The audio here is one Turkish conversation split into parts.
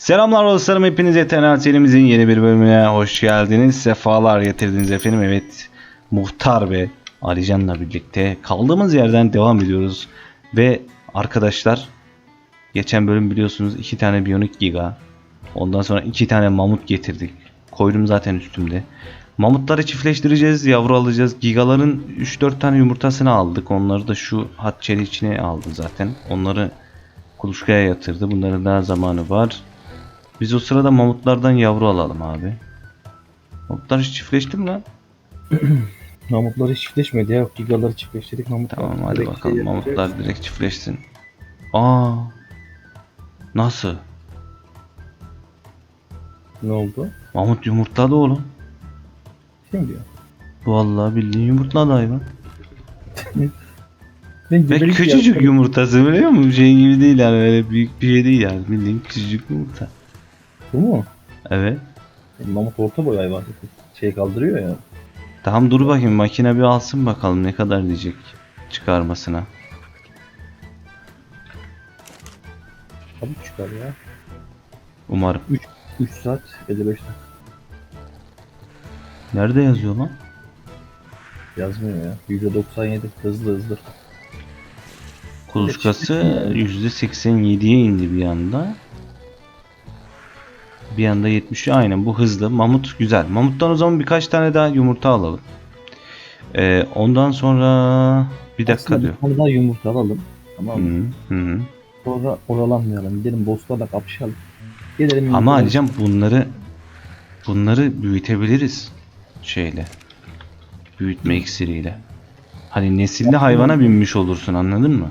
Selamlar dostlarım hepiniz Eternal serimizin yeni bir bölümüne hoş geldiniz. Sefalar getirdiniz efendim. Evet Muhtar ve Alican'la birlikte kaldığımız yerden devam ediyoruz. Ve arkadaşlar geçen bölüm biliyorsunuz iki tane Bionic Giga. Ondan sonra iki tane mamut getirdik. Koydum zaten üstümde. Mamutları çiftleştireceğiz, yavru alacağız. Gigaların 3-4 tane yumurtasını aldık. Onları da şu hatçeli içine aldı zaten. Onları kuluçkaya yatırdı. Bunların daha zamanı var. Biz o sırada mamutlardan yavru alalım abi. Mamutlar hiç çiftleşti mi lan? Mamutları çiftleşmedi ya. Gigaları çiftleştirdik. Mamutlar Tamam hadi direkt bakalım şey mamutlar yapacağız. direkt çiftleşsin. Aa. Nasıl? Ne oldu? Mamut yumurtladı oğlum. Kim diyor? Vallahi bildiğin yumurtladı hayvan. Ben Ve gebelik küçücük yaptım. yumurtası biliyor musun? Şey gibi değil yani öyle büyük bir şey değil yani. Bildiğin küçücük yumurta. Bu mu? Evet. Mamut orta boy hayvan. Şey kaldırıyor ya. Tamam dur bakayım makine bir alsın bakalım ne kadar diyecek çıkarmasına. Çabuk çıkar ya. Umarım. 3 saat 55 dakika. Nerede yazıyor lan? Yazmıyor ya. %97 hızlı hızlı. Kuluçkası %87'ye indi bir anda. Bir anda 70'e aynen bu hızlı. Mamut güzel. Mamuttan o zaman birkaç tane daha yumurta alalım. Ee, ondan sonra bir dakika Aslında diyor. Bir tane daha yumurta alalım. Tamam mı? Hı hı. Sonra oyalanmayalım. Gidelim bosslarla kapışalım. Gelelim Ama yumurtaları- Alican bunları bunları büyütebiliriz şeyle. Büyütme iksiriyle. Hani nesilli hayvana binmiş olursun anladın mı?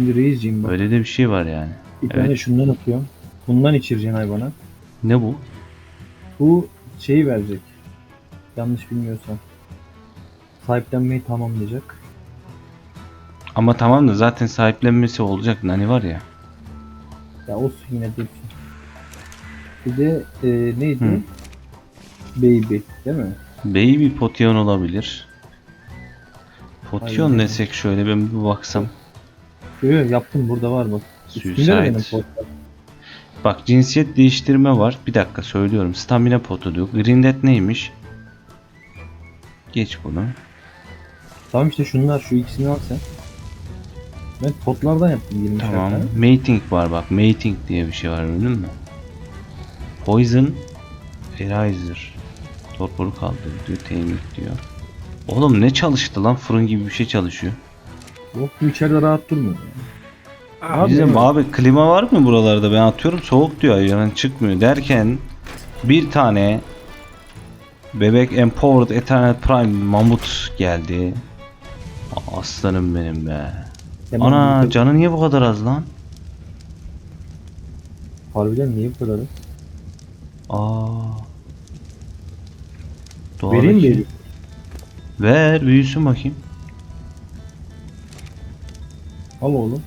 Şimdi reisciğim bak. Öyle de bir şey var yani. Bir evet. tane şundan atıyorum. Bundan içireceksin hayvana. Ne bu? Bu şeyi verecek. Yanlış bilmiyorsam. Sahiplenmeyi tamamlayacak. Ama tamam da zaten sahiplenmesi olacak nani var ya. Ya olsun yine de. Bir de e, neydi? Hı. Baby değil mi? Baby Potion olabilir. Potion Aynen. desek şöyle ben bir baksam. Yo, yo, yaptım burada var bak. Üstünde de Suicide. benim poster. Bak cinsiyet değiştirme var. Bir dakika söylüyorum. Stamina potu diyor. Green Death neymiş? Geç bunu. Tamam işte şunlar şu ikisini al sen. Ben potlardan yaptım 20 Tamam. tane. Mating var bak. Mating diye bir şey var gördün mü? Poison Eraser. Torporu kaldırıyor diyor. Temik diyor. Oğlum ne çalıştı lan? Fırın gibi bir şey çalışıyor. Yok bu içeride rahat durmuyor. Abi, Bizim abi klima var mı buralarda? Ben atıyorum soğuk diyor. Yani çıkmıyor derken bir tane bebek Empowered Eternal Prime Mamut geldi. Aslanım benim be. Hemen Ana canı niye bu kadar az lan? Harbiden niye bu kadar? Aa. Vereyim mi? Doğadaki- Ver büyüsün bakayım. Al oğlum.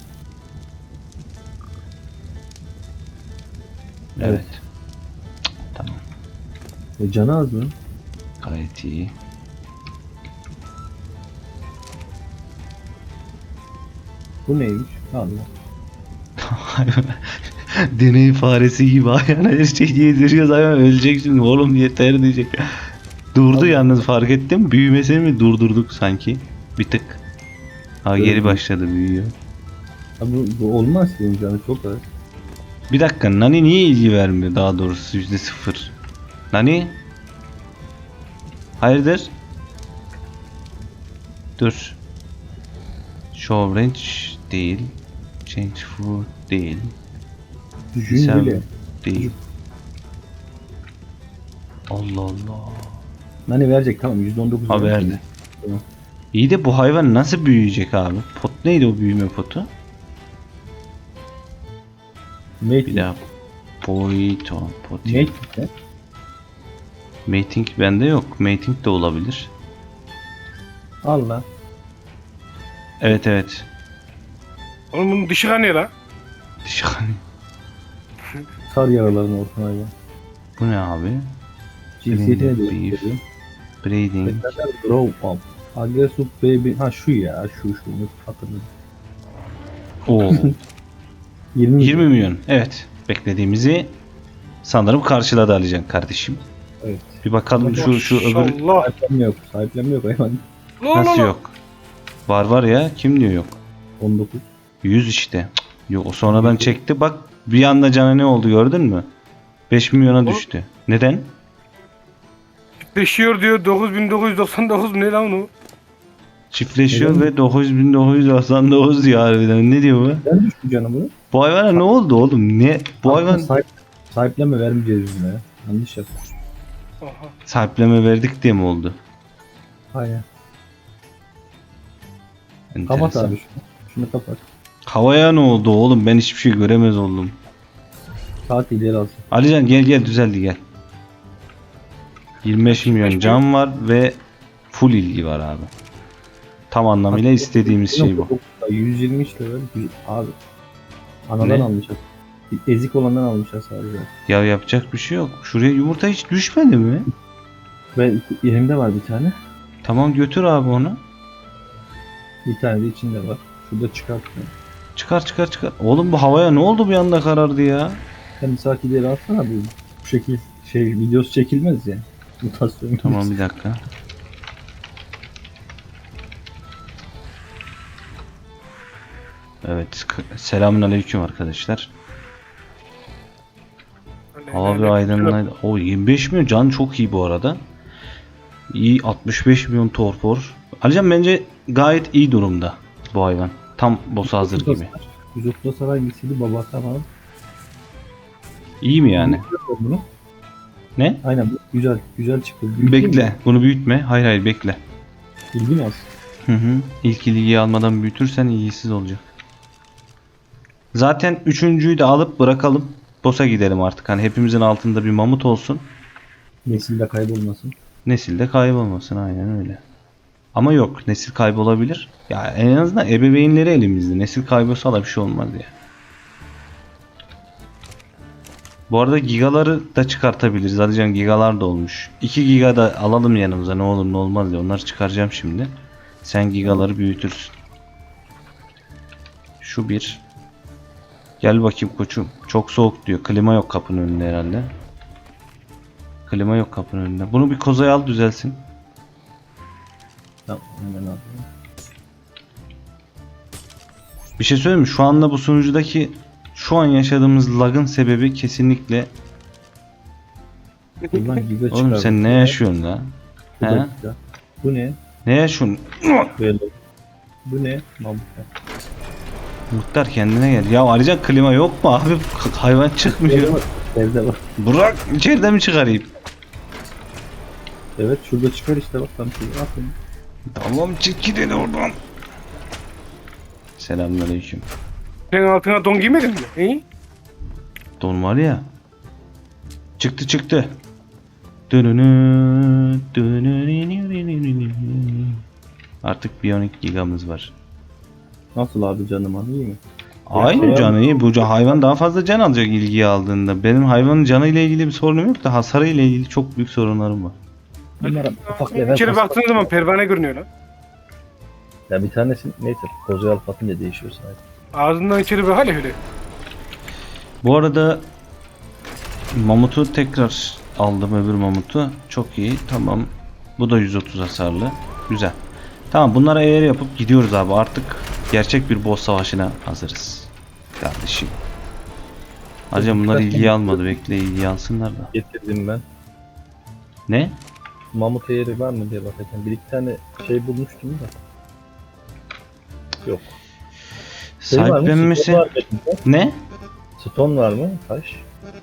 Evet. Evet. Tamam. E, canı az mı? Gayet iyi. Bu neymiş? Allah. Deney faresi gibi hayvan her şeyi yediriyoruz hayvan ölecek şimdi oğlum yeter diyecek. Durdu Abi. yalnız fark ettin mi? Büyümesini mi durdurduk sanki? Bir tık. Ha geri başladı büyüyor. Ha, bu, bu olmaz ki canı çok az. Bir dakika Nani niye ilgi vermiyor daha doğrusu yüzde sıfır. Nani? Hayırdır? Dur. Show range değil. Change food değil. Sen bile. değil. Allah Allah. Nani verecek tamam %19 Ha verecek. verdi. Tamam. İyi de bu hayvan nasıl büyüyecek abi? Pot neydi o büyüme potu? Mate, Bir daha. Poito. Poti. Mate ne? Mating bende yok. Mating de olabilir. Allah. Evet evet. Oğlum bunun dişi kanıyor la. Dışarı. Sar yaralarını ortaya hayvan. Bu ne abi? Cinsiyetine de Beef. gösteriyor. Breeding. Grow up. Aggressive baby. Ha şu ya şu şu. Hatırladım. Oo 20, 20 milyon. Evet. Beklediğimizi sanırım karşıladı Alican kardeşim. Evet. Bir bakalım şu şu öbür Maşallah. Sahiplenme yok. Sahiplenme yok hayvan. Nasıl yok? Var var ya. Kim diyor yok? 19. 100 işte. Cık, Yok o sonradan çekti. Bak bir anda cana ne oldu gördün mü? 5 milyona düştü. Neden? Çiftleşiyor diyor 9999 mu ne lan o? Çiftleşiyor Neden? ve 9999 diyor harbiden. Ne diyor bu? Ben düştüm canım bunu. Bu hayvana ne oldu oğlum? Ne? Bu hayvan Sahip, sahiplenme vermeyeceğiz biz ya. Yanlış yaptık. Aha. sahipleme verdik diye mi oldu? Aynen. Enteresan. Kapat abi şunu. Şunu kapat. Havaya ne oldu oğlum? Ben hiçbir şey göremez oldum. Saat ileri alsın. Alican gel gel düzeldi gel. 25 milyon can var ve full ilgi var abi. Tam anlamıyla istediğimiz şey bu. 120 işte böyle. Yüz- Abi. Anadan Ne? almışlar. Ezik olandan almışlar sadece. Ya yapacak bir şey yok. Şuraya yumurta hiç düşmedi mi? Ve elimde var bir tane. Tamam götür abi onu. Bir tane de içinde var. Şurada çıkartıyor. Çıkar çıkar çıkar. Oğlum bu havaya ne oldu bir anda karardı ya? Sen saat ileri alsana bu. Bu şekil şey videosu çekilmez ya. Mutasyon. Tamam bir dakika. Evet. Selamun aleyküm arkadaşlar. Hava bir aydınlaydı. O 25 milyon can çok iyi bu arada. İyi 65 milyon torpor. Alican bence gayet iyi durumda bu hayvan. Tam boss hazır gibi. 130 saray hangisiydi baba tamam. İyi mi yani? Bunu. Ne? Aynen bu güzel güzel çıktı. Büyüteyim mi? Bekle. Bunu büyütme. Hayır hayır bekle. Bilgi mi az? Hı hı. İlk ilgiyi almadan büyütürsen iyisiz olacak. Zaten üçüncüyü de alıp bırakalım. Boss'a gidelim artık. Hani hepimizin altında bir mamut olsun. Nesilde kaybolmasın. Nesilde kaybolmasın aynen öyle. Ama yok nesil kaybolabilir. Ya en azından ebeveynleri elimizde. Nesil kaybolsa da bir şey olmaz ya. Bu arada gigaları da çıkartabiliriz. Alican gigalar da olmuş. 2 giga da alalım yanımıza ne olur ne olmaz diye. Onları çıkaracağım şimdi. Sen gigaları büyütürsün. Şu bir. Gel bakayım koçum. Çok soğuk diyor. Klima yok kapının önünde herhalde. Klima yok kapının önünde. Bunu bir kozaya al düzelsin. Tamam hemen alayım. Bir şey söyleyeyim mi? Şu anda bu sunucudaki şu an yaşadığımız lagın sebebi kesinlikle çıkar. Oğlum sen ne yaşıyorsun la? Bu, He? bu ne? Ne yaşıyorsun? Böyle. Bu ne? Muhtar kendine gel. Ya ayrıca klima yok mu abi? Hayvan çıkmıyor. Evde var. Bırak içeride mi çıkarayım? Evet şurada çıkar işte bak tam şurada. Bakın. Tamam çık gidelim oradan. Selamünaleyküm. Sen altına don giymedin mi? İyi. Don var ya. Çıktı çıktı. Dönünü, dönünü. Artık biyonik gigamız var. Nasıl abi canım abi iyi mi? Aynı Ya, canı iyi. Bu hayvan daha fazla can alacak ilgiyi aldığında. Benim hayvanın canı ile ilgili bir sorunum yok da hasarı ile ilgili çok büyük sorunlarım var. Bunlara ufak level baktığın zaman pervane görünüyor lan. Ya bir tanesi neyse kozaya alıp atınca değişiyor sadece. Ağzından içeri bir hale öyle. Bu arada mamutu tekrar aldım öbür mamutu. Çok iyi. Tamam. Bu da 130 hasarlı. Güzel. Tamam bunlara eğer yapıp gidiyoruz abi. Artık gerçek bir boss savaşına hazırız. Kardeşim. Ayrıca bunlar ilgiyi almadı. Bekle ilgiyi alsınlar da. Getirdim ben. Ne? Mamut eğri var mı diye bakacağım. Bir iki tane şey bulmuştum da. Yok. Şey? Sahiplenmesi... Var? Ne? Stone var mı? Taş.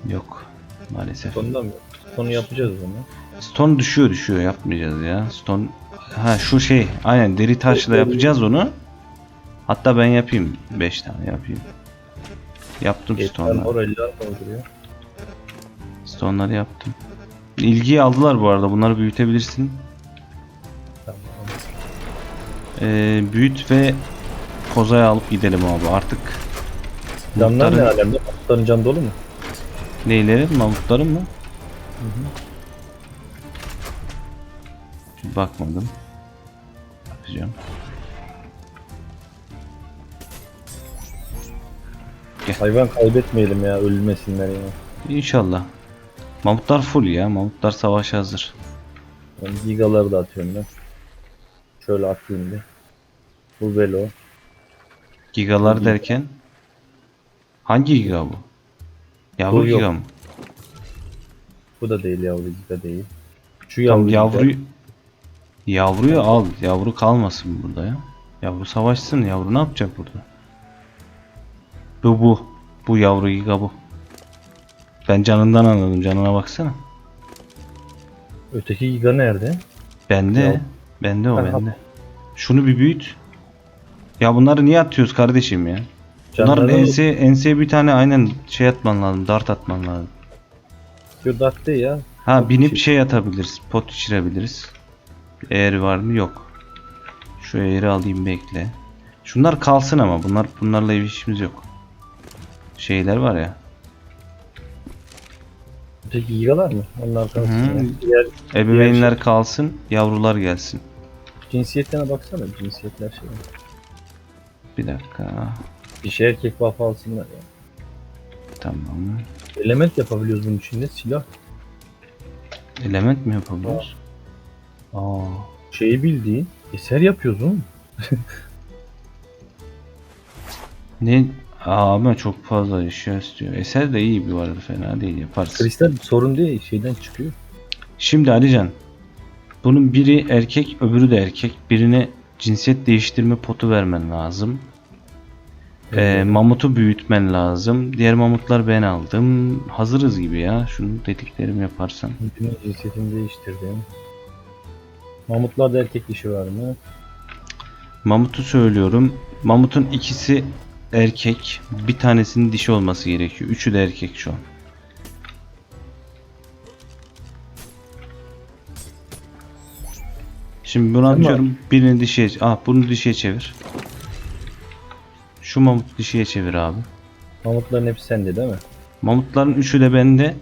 Yok. Maalesef. Stone'dan mı? Stone'u yapacağız zaman. Stone düşüyor düşüyor yapmayacağız ya. Stone ha şu şey aynen deri taşla yapacağız onu. Hatta ben yapayım 5 tane yapayım. Yaptım stone'ları. Stone'ları yaptım. İlgiyi aldılar bu arada. Bunları büyütebilirsin. Tamam. Ee, büyüt ve kozaya alıp gidelim abi artık. Canlar ne Muhtarın alemde? Mamutların can dolu mu? neyleri? Mamutların mı? Bakmadım. Bakacağım. Hayvan kaybetmeyelim ya ölmesinler ya. İnşallah. Mamutlar full ya. Mamutlar savaşa hazır. Ben gigaları da atıyorum ben. Şöyle atayım bir. Bu velo. Gigalar Giga. derken hangi giga bu? Yavru Bu yok. giga mı? Bu da değil yavru giga değil. Şu Tamam yavru, yavru giga. yavruyu al. Yavru kalmasın burada ya. Yavru savaşsın. Yavru ne yapacak burada? Bu bu. Bu yavru giga bu. Ben canından anladım. Canına baksana. Öteki giga nerede? Bende. Bende o Ha, bende. Şunu bir büyüt. Ya bunları niye atıyoruz kardeşim ya? Bunların Canları ense, enseye bir tane aynen şey atman lazım. Dart atman lazım. Yo datte ya. Ha binip şey atabiliriz. Pot içirebiliriz. Eğer var mı? Yok. Şu eğri alayım bekle. Şunlar kalsın ama bunlar bunlarla işimiz yok. Şeyler var ya. Öteki gigalar mı? Onlar kalsın Hı. ya. Diğer Ebeveynler kalsın, yavrular gelsin. cinsiyetlerine baksana. Cinsiyetler şey. Bir dakika. Dişi erkek buff alsınlar ya. Tamam. Element yapabiliyoruz bunun içinde. Silah. Element mi yapabiliyoruz? Aa. Şeyi bildiğin. Eser yapıyoruz oğlum. Ne? Aa ama çok fazla eşya istiyor. Eser de iyi bir arada fena değil yaparız. Kristal sorun değil. Şeyden çıkıyor. Şimdi Alican. Bunun biri erkek öbürü de erkek. Birine cinsiyet değiştirme potu vermen lazım. Ee, mamutu büyütmen lazım. Diğer mamutlar ben aldım. Hazırız gibi ya. Şunu dediklerimi yaparsan. Bütün cinsiyetini değiştirdim. Mamutlarda erkek dişi var mı? Mamutu söylüyorum. Mamutun ikisi erkek. Bir tanesinin dişi olması gerekiyor. Üçü de erkek şu an. Şimdi bunu atıyorum. Birini dişiye... Ah bunu dişiye çevir. Şu mamut dişiye çevir abi. Mamutların hepsi sende değil mi? Mamutların üçü de bende.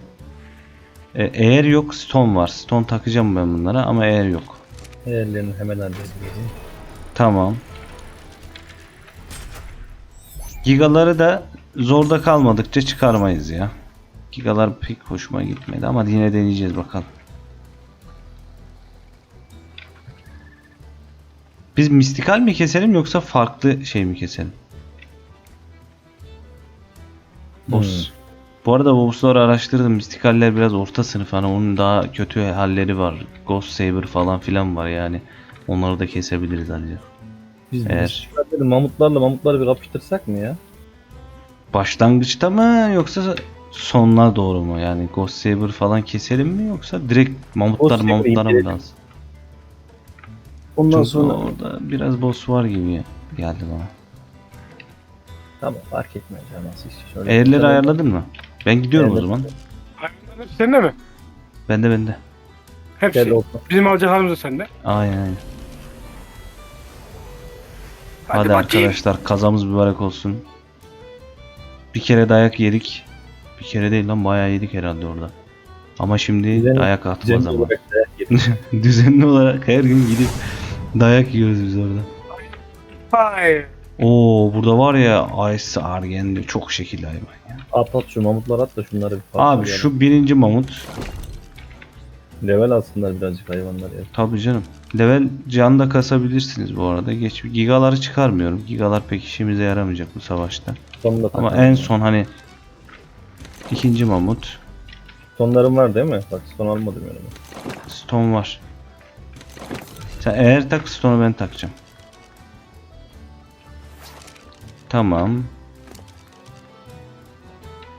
E, eğer yok stone var. Stone takacağım ben bunlara ama eğer yok. Eğerlerini hemen halledelim. Tamam. Gigaları da zorda kalmadıkça çıkarmayız ya. Gigalar pek hoşuma gitmedi ama yine deneyeceğiz bakalım. Biz mistikal mi keselim yoksa farklı şey mi keselim? Boss. Hmm. Bu arada bossları araştırdım. Mistikaller biraz orta sınıf. Hani onun daha kötü halleri var. Ghost Saber falan filan var yani. Onları da kesebiliriz ayrıca. Biz Eğer- Eğer... mamutlarla mamutları bir kapıştırsak mı ya? Başlangıçta mı yoksa sonuna doğru mu? Yani Ghost Saber falan keselim mi yoksa direkt mamutlar Ghost mamutlara mı lazım? Ondan Çünkü sonra orada biraz boss var gibi geldi bana. tamam fark etmez ya nasıl işte şöyle. Eğerleri ayarladın mı? Ben gidiyorum o Evet. zaman. Sende mi? Bende bende. Hepsi. Bizim alacaklarımız da sende. Aynen aynen. Hadi, Hadi, bakayım. arkadaşlar kazamız mübarek olsun. Bir kere dayak yedik. Bir kere değil lan bayağı yedik herhalde orada. Ama şimdi Düzenli- dayak atma Düzenli olarak yedim. Düzenli olarak her gün gidip dayak yiyoruz biz orada. Hay. Oo burada var ya Ice Argen de çok şekilli hayvan ya. At at şu mamutlar at da şunları bir Abi parçalayalım. şu birinci mamut Level alsınlar birazcık hayvanlar ya. tabi canım. Level can da kasabilirsiniz bu arada. Geç gigaları çıkarmıyorum. Gigalar pek işimize yaramayacak bu savaşta. Sonunda Ama en son hani ikinci mamut Sonlarım var değil mi? Bak son almadım yani. Stone var. Sen eğer tak Stone'u ben takacağım. Tamam.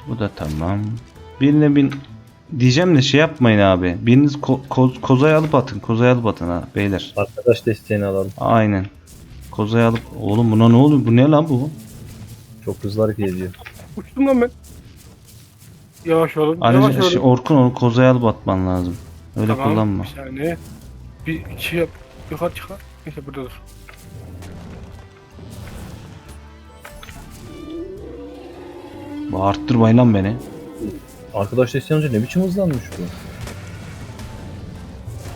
Bu da tamam. Birine bin diyeceğim de şey yapmayın abi. Biriniz ko- ko- kozayı alıp atın. Kozayı alıp atın ha beyler. Arkadaş desteğini alalım. Aynen. Kozayı alıp oğlum buna ne oluyor? Bu ne lan bu? Çok hızlı hareket ediyor. Uçtum lan ben. Yavaş olun. yavaş Ayrıca olun. şey, Orkun onu kozaya alıp atman lazım. Öyle Tamam, kullanma. Bir saniye. Bir iki yap. Yukarı çıkar. Neyse burada dur. Bağırttırmayın lan beni. Arkadaş desteği önce ne biçim hızlanmış bu?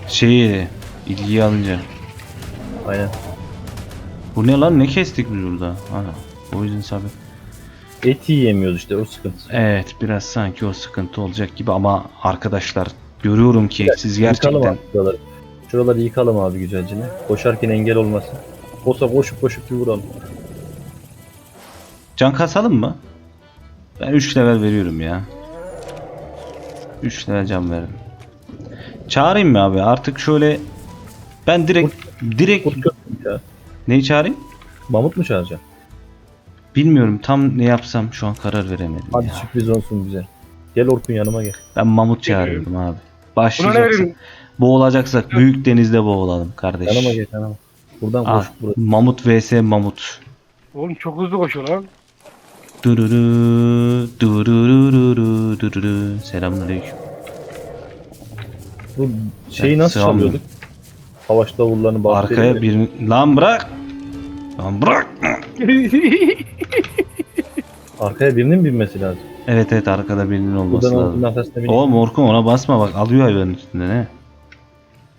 Şeyi ilgiyi alınca. Aynen. Bu ne lan ne kestik biz burada? Ha, o yüzden sabit. Et yiyemiyoruz işte o sıkıntı. Evet biraz sanki o sıkıntı olacak gibi ama arkadaşlar görüyorum ki siz gerçekten abi şuraları. Şuraları yıkalım abi güzelce. Koşarken engel olmasın. Olsa koşup koşup bir vuralım. can kasalım mı? Ben 3 level veriyorum ya. 3 level can veririm. Çağırayım mı abi? Artık şöyle ben direkt direkt ya. neyi çağırayım? Mamut mu çağıracaksın? Bilmiyorum tam ne yapsam şu an karar veremedim. Hadi ya. sürpriz olsun bize. Gel Orkun yanıma gel. Ben mamut çağırıyorum abi. Başlayacaksak, boğulacaksak büyük denizde boğulalım kardeş. Yanıma gel yanıma. Buradan Ah, koş. Buraya. mamut vs mamut. Oğlum çok hızlı koşuyor lan. Dururu, durururu, dururu. Selamünaleyküm. Bu şeyi Evet, nasıl sığamıyor. çalıyorduk? Savaş davullarını bahçeye. Arkaya bir lan bırak. Lan bırak. Arkaya birinin mi binmesi lazım? Evet evet arkada birinin olması Buradan lazım. arkasına bineyim. Oğlum Orkun ona basma bak alıyor hayvanın üstünde ne?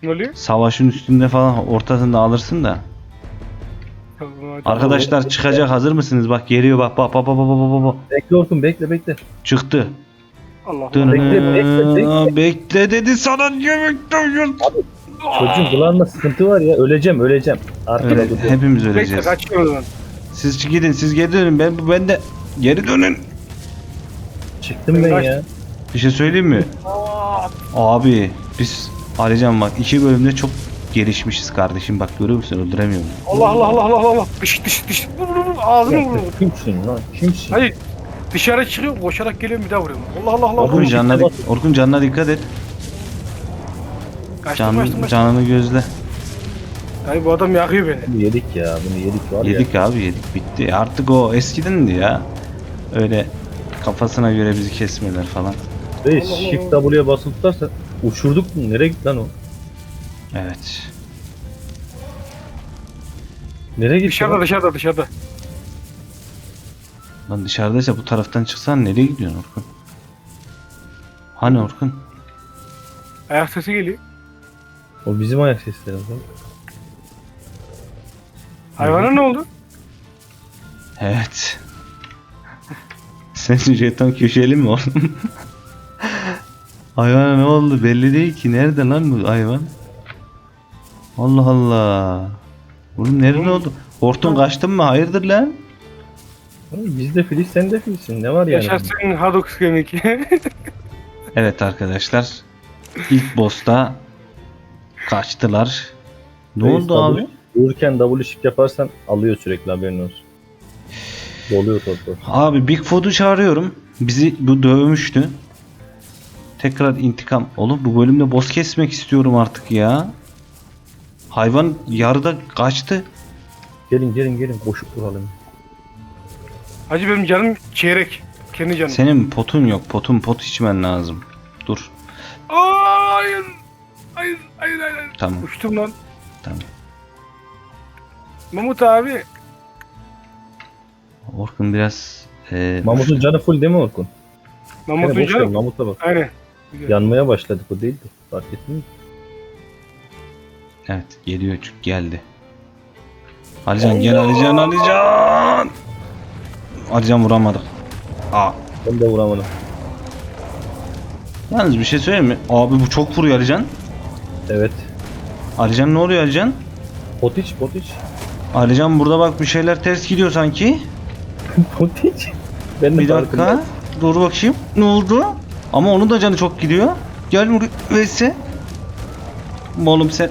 ne oluyor? Savaşın üstünde falan ortasında alırsın da. Arkadaşlar çıkacak hazır mısınız? Bak geliyor bak bak bak bak bak bak bak. Bekle Orkun bekle bekle. Çıktı. Allah Allah. Bekle, bekle, bekle. Bekle dedi sana niye bekliyorsun? Çocuğun kulağında sıkıntı var ya öleceğim öleceğim. Öyle, dur. hepimiz Bekle öleceğiz. kaçıyor lan. Siz gidin siz geri dönün ben ben de geri dönün. Çıktım ben Kaç- ya. Bir şey söyleyeyim mi? Abi biz Alican bak iki bölümde çok gelişmişiz kardeşim bak görüyor musun öldüremiyorum. Allah Allah Allah Allah Allah. Dış dış dış. Vur vur vur. Ağzını vur. vur. Kimsin lan? Kimsin? Hayır. Dışarı çıkıyor koşarak geliyor bir daha vuruyorum. Allah Allah Allah. Orkun canına, dik- Orkun canına dikkat et. Kaçtım Can, kaçtım kaçtım. canını gözle. Hayır bu adam yakıyor beni. Bunu yedik ya bunu yedik var ya. Yedik abi yedik bitti. Artık o eskidendi ya. Öyle kafasına göre bizi kesmeler falan. Reis Allah Allah. Shift W'ye basılı tutarsa uçurduk mu? Nereye gitti lan o? Evet. Nereye gitti? Dışarıda dışarıda dışarıda. Lan dışarıdaysa bu taraftan çıksan nereye gidiyorsun Orkun? Hani Orkun? Ayak sesi geliyor. O bizim ayak sesleri. lan. Hayvana ne oldu? Evet. Senin jeton köşeli mi oğlum? Hayvana ne oldu belli değil ki. Nerede lan bu hayvan? Allah Allah. Oğlum nerede oldu? Hortun kaçtın mı? Hayırdır lan? Oğlum Biz de filiz sen de filizsin. Ne var yani? Yaşasın Haddock kemik. Evet arkadaşlar. İlk boss'ta kaçtılar. Ne Reis, oldu abi? Vururken W shift yaparsan alıyor sürekli haberin olsun. Doluyor topu. Abi Bigfoot'u çağırıyorum. Bizi bu dövmüştü. Tekrar intikam. Oğlum bu bölümde boss kesmek istiyorum artık ya. Hayvan yarıda kaçtı. Gelin gelin gelin koşup vuralım. Hacı benim canım çeyrek. Kendi canım. Senin potun yok. Potun pot içmen lazım. Dur. Aa, hayır. Hayır hayır hayır. hayır. Tamam. Uçtum lan. Tamam. Mahmut abi. Orkun biraz e, Mamut'un canı full değil mi Orkun? Ver, canım. Mamut'a bak. Aynen. Yanmaya başladık o değildi. Fark ettin mi? Evet geliyor çünkü geldi. Alican gel Alican Alican. Alican vuramadık. Aa. Ben de vuramadım. Yalnız bir şey söyleyeyim mi? Abi bu çok vuruyor Alican. Evet. Alican ne oluyor Alican? Potiç potiç. Alican burada bak bir şeyler ters gidiyor sanki. potiç. Ben de Bir dakika. farkındayım. Dur bakayım. Ne oldu? Ama onun da canı çok gidiyor. Gel Vese. Oğlum sen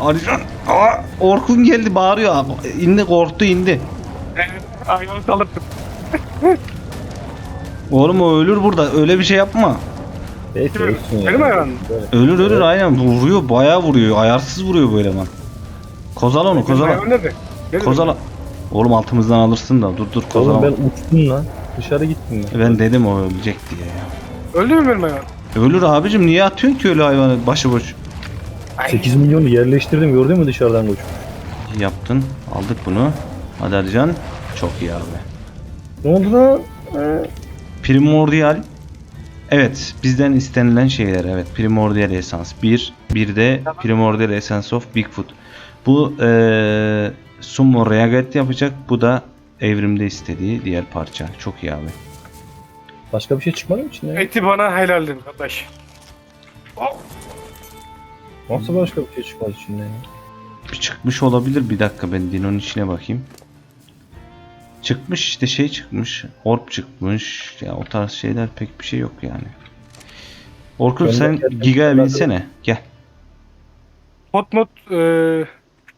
Alican. Aa, Orkun geldi bağırıyor abi. İndi korktu indi. Ayağını salırsın. Oğlum o ölür burada. Öyle bir şey yapma. Peki ölsün ya. Benim. Böyle. Ölür ölür aynen vuruyor bayağı vuruyor ayarsız vuruyor bu eleman. Kozala onu kozala. Ayağım nerede? Nerede? Kozala. Oğlum altımızdan alırsın da dur dur kozala. Oğlum ben uçtum lan. Dışarı gittim ben. Ben dedim o ölecek diye ya. Öldü mü benim ayağım? Ölür abicim niye atıyorsun ki öyle hayvanı başıboş? 8 milyonu yerleştirdim gördün mü dışarıdan koç? Yaptın aldık bunu. Hadi Alican. Çok iyi abi. Ne oldu lan? Ee, Primordial. Evet bizden istenilen şeyler evet. Primordial Essence 1. Bir de Primordial Essence of Bigfoot. Bu eee Sumo Reaget yapacak. Bu da evrimde istediği diğer parça. Çok iyi abi. Başka bir şey çıkmadı mı içinden? Eti bana helaldir kardeş. Oh, Nasıl başka bir şey çıkmaz içinden? ya? Bir çıkmış olabilir. Bir dakika ben Dino'nun içine bakayım. Çıkmış işte şey çıkmış. Orp çıkmış. Ya o tarz şeyler pek bir şey yok yani. Orkun sen Giga'ya binsene. Gel. Pot mod eee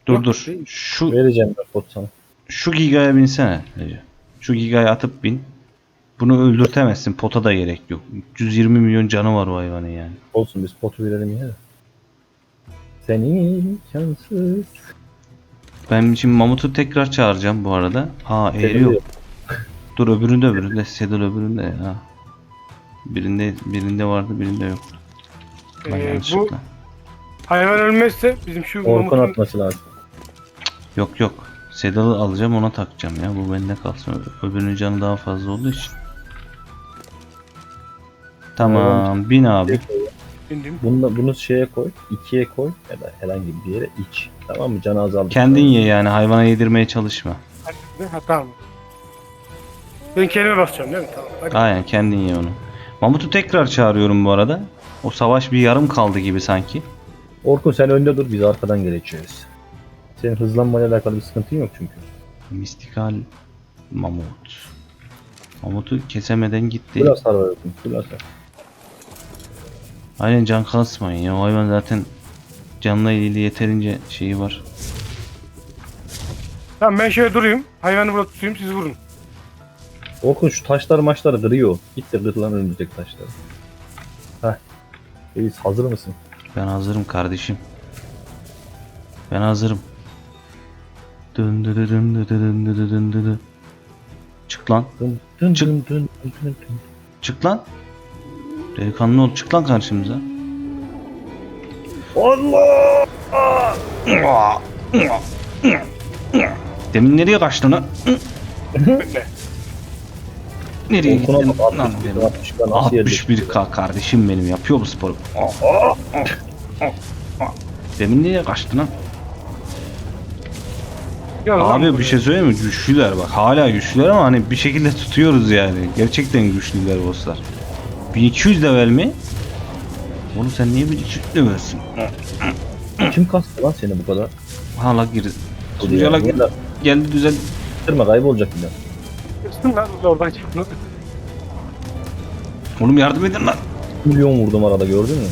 Dur dur. Şu Vereceğim ben pot sana. şu Giga'ya binsene. Şu Giga'ya atıp bin. Bunu öldürtemezsin. Pota da gerek yok. 320 milyon canı var o hayvanın yani. Olsun biz potu verelim yine de. Seni şanssız. Ben şimdi Mamut'u tekrar çağıracağım bu arada. Aa eğri yok. Dur öbüründe öbüründe. Sedal öbüründe ya. Birinde birinde vardı birinde yok. Lan eee, bu yanlışlıkla. hayvan ölmezse bizim şu Orkun mamutun atması lazım. Yok yok. Sedal'ı alacağım ona takacağım ya. Bu bende kalsın. Ö- Öbürünün canı daha fazla olduğu için. Tamam. Bin abi. Bindim. Bunu, da- bunu şeye koy, ikiye koy ya da herhangi bir yere iç. Tamam mı? Canı azaldı. Kendin ye yani. Hayvana yedirmeye çalışma. Hadi, Ha tamam. Ben kendime basacağım değil mi? Tamam. Hadi. Aynen kendin ye onu. Mamut'u tekrar çağırıyorum bu arada. O savaş bir yarım kaldı gibi sanki. Orkun sen önde dur biz arkadan geleceğiz. Senin hızlanmayla alakalı bir sıkıntın yok çünkü. Mistikal Mamut. Mamut'u kesemeden gitti. Full hasar var Orkun. Full hasar. Aynen can kasmayın ya. O hayvan zaten canla ilgili yeterince şeyi var. Tamam ben şöyle durayım. Hayvanı burada tutayım siz vurun. Orkun şu taşlar maçları kırıyor. Git de kır lan önümüzdeki taşları. Heh. Reis hazır mısın? Ben hazırım kardeşim. Ben hazırım. Dın dı dı dın dı dı dın dı dı dın dı dı. Çık lan. Dın dın Çık. dın dın dın dın dın. Çık lan. Delikanlı ol. Çık lan karşımıza. Allah! Demin nereye kaçtın ha? Bekle. Nereye gittin? Lan 61 benim. 60 nasıl yerde? 61k kardeşim benim yapıyor bu sporu. Demin nereye kaçtın lan Abi buraya. bir şey söyleyeyim mi? Güçlüler bak. Hala güçlüler ama hani bir şekilde tutuyoruz yani. Gerçekten güçlüler bosslar. 1200 level mi? Oğlum sen niye 1200 levelsin? Kim kastı lan seni bu kadar? Hala gir. Ya, Sunucuya gir. burada Geldi düzel. Kırma kaybolacak bir lan oradan çıktın. Oğlum yardım edin lan. Milyon vurdum arada gördün mü?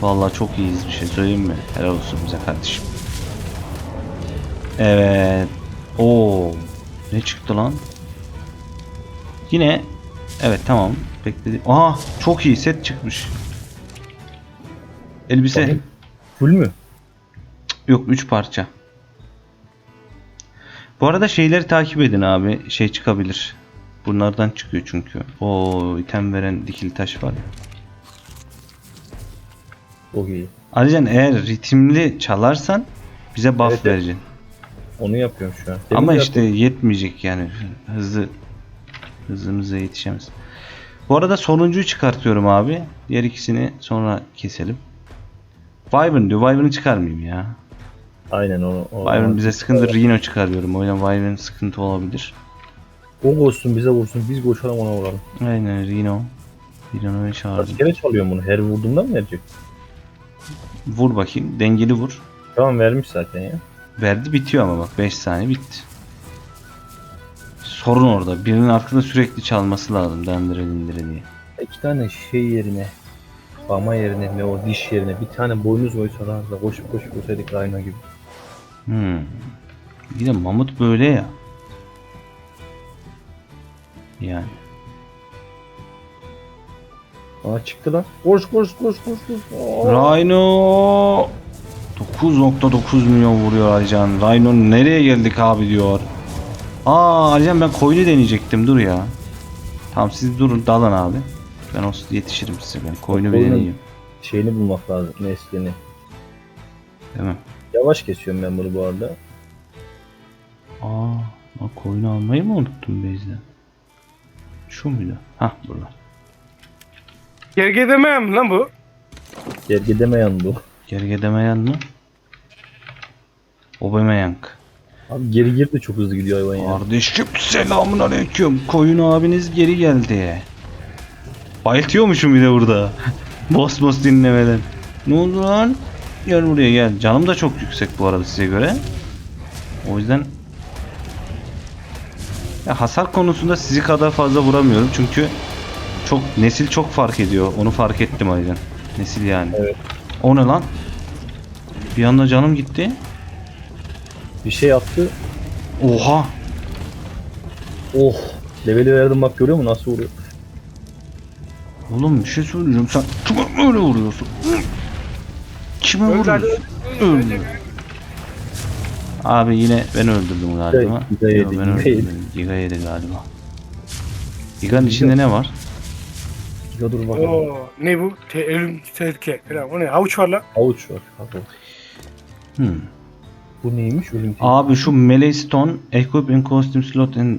Vallahi çok iyiyiz bir şey söyleyeyim mi? Helal olsun bize kardeşim. Evet. Oo. Ne çıktı lan? Yine evet tamam. Bekledi. Aha çok iyi set çıkmış. Elbise Bakayım. Full mü? yok 3 parça. Bu arada şeyleri takip edin abi. Şey çıkabilir. Bunlardan çıkıyor çünkü. O item veren dikili taş var ya. Çok iyi. Ayrıca eğer ritimli çalarsan bize buff Evet, vereceksin. Onu yapıyorum şu an. Demin Ama işte yetmeyecek yani. Hızlı hızımıza yetişemez. Bu arada sonuncuyu çıkartıyorum abi. Diğer ikisini sonra keselim. Wyvern diyor. Wyvern'ı çıkarmayayım ya. Aynen onu. o Wyvern bize sıkıntı. Rhino çıkarıyorum. O yüzden Wyvern sıkıntı olabilir. O koşsun bize vursun biz koşalım ona vuralım. Aynen Rhino. Rhino'yu Kaç çağırdım. kere çalıyorum bunu? Her vurduğumda mı verecek? Vur bakayım. Dengeli vur. Tamam vermiş zaten ya. Verdi bitiyor ama bak 5 saniye bitti. Sorun orada. Birinin arkada sürekli çalması lazım. Dendire dindire diye. İki tane şey yerine Bama yerine ne o diş yerine bir tane boynuz koysalar da koşup koşup koşaydık Rhino gibi. Hmm. Bir de mamut böyle ya. Yani. Aa çıktı lan. Koş koş koş koş koş. Aa! Rhino 9.9 milyon vuruyor Alican. Rhino nereye geldik abi diyor. Aa Alican ben koyunu deneyecektim dur ya. Tamam siz durun dalın abi. Ben o yetişirim size ben koyunu bir deneyeyim. Şeyini bulmak lazım neslini. Değil mi? Yavaş kesiyorum ben bunu bu arada. Aa lan koyunu almayı mı unuttum Beyza? Şu muydu? Hah burada. Gerge demem lan bu. Gergedemeyen bu. Gergedemeyen mi? Aubameyang. Abi geri geri de çok hızlı gidiyor hayvan ya. Kardeşim selamun aleyküm. Koyun abiniz geri geldi. Bayıltıyormuşum bir de burada. boss boss dinlemeden. Ne oldu lan? Gel buraya gel. Canım da çok yüksek bu arada size göre. O yüzden ya hasar konusunda sizi kadar fazla vuramıyorum çünkü çok nesil çok fark ediyor. Onu fark ettim yüzden. Nesil yani. Evet. O ne lan? Bir anda canım gitti. Bir şey yaptı. Oha. Oh. Leveli verdim bak görüyor musun nasıl vuruyor? Oğlum bir şey söyleyeceğim sen kime öyle vuruyorsun? Kime vuruyorsun? Abi yine ben öldürdüm galiba. Giga Yo, yedi, ben Giga öldürdüm. yedi. Giga yedi galiba. Giga'nın içinde ne var? Ya dur bakalım. Oo, ne bu? Te ölüm tehlike falan. O ne? Havuç var lan. Havuç var. Havuç. Hmm. Bu neymiş? Ölüm. Abi şu melee stone equip in costume slot and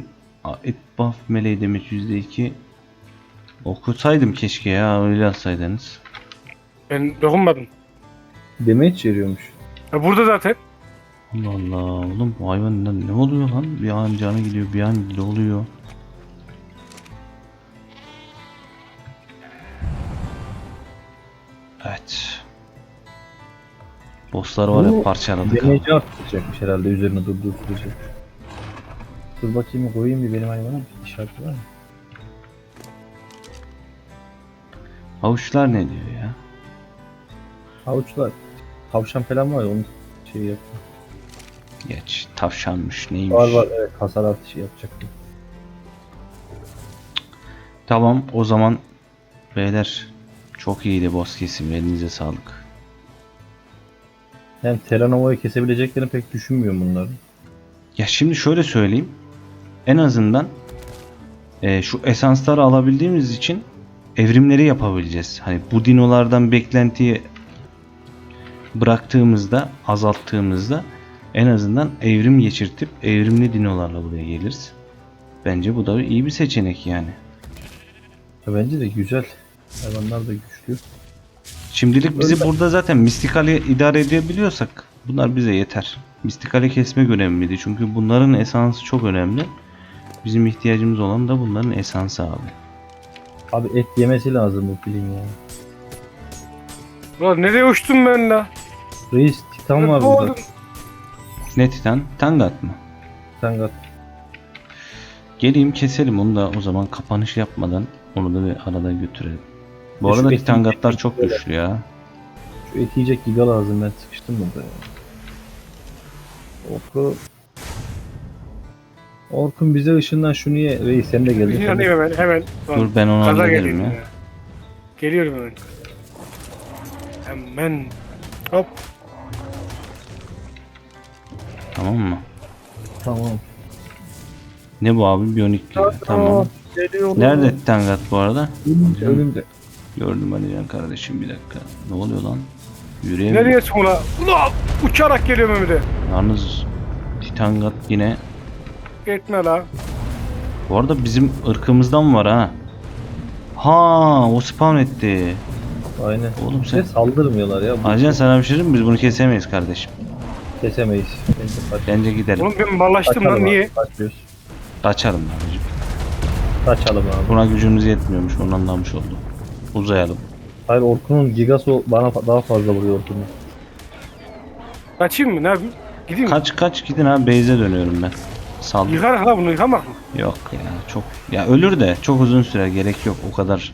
it buff melee damage %2 Okusaydım keşke ya öyle yazsaydınız. Ben dokunmadım. Damage veriyormuş. Ya burada zaten. Allah Allah oğlum bu hayvan ne oluyor lan? Bir an canı gidiyor bir an ne oluyor? Bosslar var ya parçaladık. ha. Damage'i arttıracakmış herhalde üzerine durduğu sürece. Dur bakayım koyayım bir benim hayvana bir var mı? Havuçlar ne diyor ya? Havuçlar. Tavşan falan var ya onun şey yap. Geç tavşanmış neymiş? Var var evet hasar artışı yapacaktım. Tamam o zaman beyler çok iyiydi boss kesim elinize sağlık. Yani Terranova'yı kesebileceklerini pek düşünmüyorum bunların. Ya şimdi şöyle söyleyeyim. En azından e, şu esansları alabildiğimiz için evrimleri yapabileceğiz. Hani bu dinolardan beklentiyi bıraktığımızda, azalttığımızda en azından evrim geçirtip evrimli dinolarla buraya geliriz. Bence bu da iyi bir seçenek yani. Ya bence de güzel. Hayvanlar da güçlü. Şimdilik bizi Öyle. burada zaten mistikali idare edebiliyorsak bunlar bize yeter. Mistikali kesmek önemliydi çünkü bunların esansı çok önemli. Bizim ihtiyacımız olan da bunların esansı abi. Abi et yemesi lazım bu pilin ya. Ulan nereye uçtum ben la? Reis titan var burada. Ne titan? Tangat mı? Titan kat. Geleyim keselim onu da o zaman kapanış yapmadan onu da bir arada götürelim. Bu arada etin titangatlar eti çok böyle. güçlü ya. Şu et yiyecek giga lazım ben sıkıştım burada ya. Orkun. Orkun bize ışından şunu ye. Reis sen de geldin. Yanayım hemen hemen. Dur ben onu Gaza hallederim ya. ya. Geliyorum hemen. Hemen. Hop. Tamam mı? Tamam. Ne bu abi? Biyonik gibi. Tamam. Geliyorum. Nerede titangat bu arada? Ölüm, ölüm de. Gördüm Alican kardeşim bir dakika. Ne oluyor lan? Yürüyemiyorum. Nereye sonra? Ulan uçarak geliyorum hem de. Yalnız Titangat yine Gitme la. bu arada bizim ırkımızdan var ha. Ha o spawn etti. Aynen. Oğlum Bize sen saldırmıyorlar ya. Bu Ajan sana bir şey diyeyim mi? Biz bunu kesemeyiz kardeşim. kesemeyiz. Bence kaç. Bence gidelim. Oğlum ben ballaştım Kaçalım lan abi, niye? Kaçıyoruz. Kaçalım abicim. Kaçalım abi. Buna gücümüz yetmiyormuş. Onu anlamış oldum. Uzayalım. Hayır Orkun'un gigası o- bana daha fazla vuruyor Orkun'un. Kaçayım mı? Ne yapayım? Gideyim mi? Kaç kaç gidin abi base'e dönüyorum ben. Saldım. Yıkarak la bunu yıkamak mı? Yok ya çok ya ölür de çok uzun süre gerek yok o kadar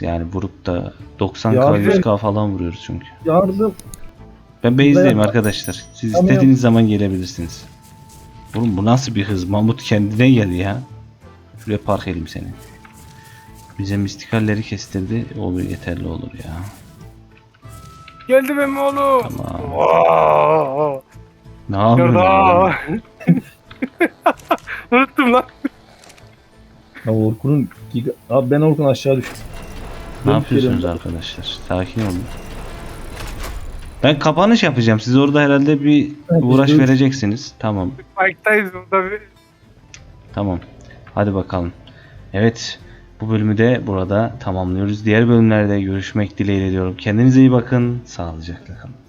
yani vurup da 90k Ya 100k falan vuruyoruz çünkü. Yardım. Ben base'deyim Ben- arkadaşlar. Siz Tamam. istediğiniz zaman gelebilirsiniz. Oğlum bu nasıl bir hız? Mahmut kendine gel ya. Şuraya park edeyim seni. Bize mistikalleri kestirdi. O bir yeterli olur ya. Geldi benim oğlum. Tamam. Oo. Ne yapıyorsun? Oğlum? Unuttum lan. Ya Orkun'un giga... Abi ben Orkun aşağı düştüm. Ne Dönüp yapıyorsunuz geliyorum. arkadaşlar? Sakin olun. Ben kapanış yapacağım. Siz orada herhalde bir Evet, biz uğraş vereceksiniz. Tamam. Fight'tayız burada bir. Tamam. Hadi bakalım. Evet. Bu bölümü de burada tamamlıyoruz. Diğer bölümlerde görüşmek dileğiyle diyorum. Kendinize iyi bakın. Sağlıcakla kalın.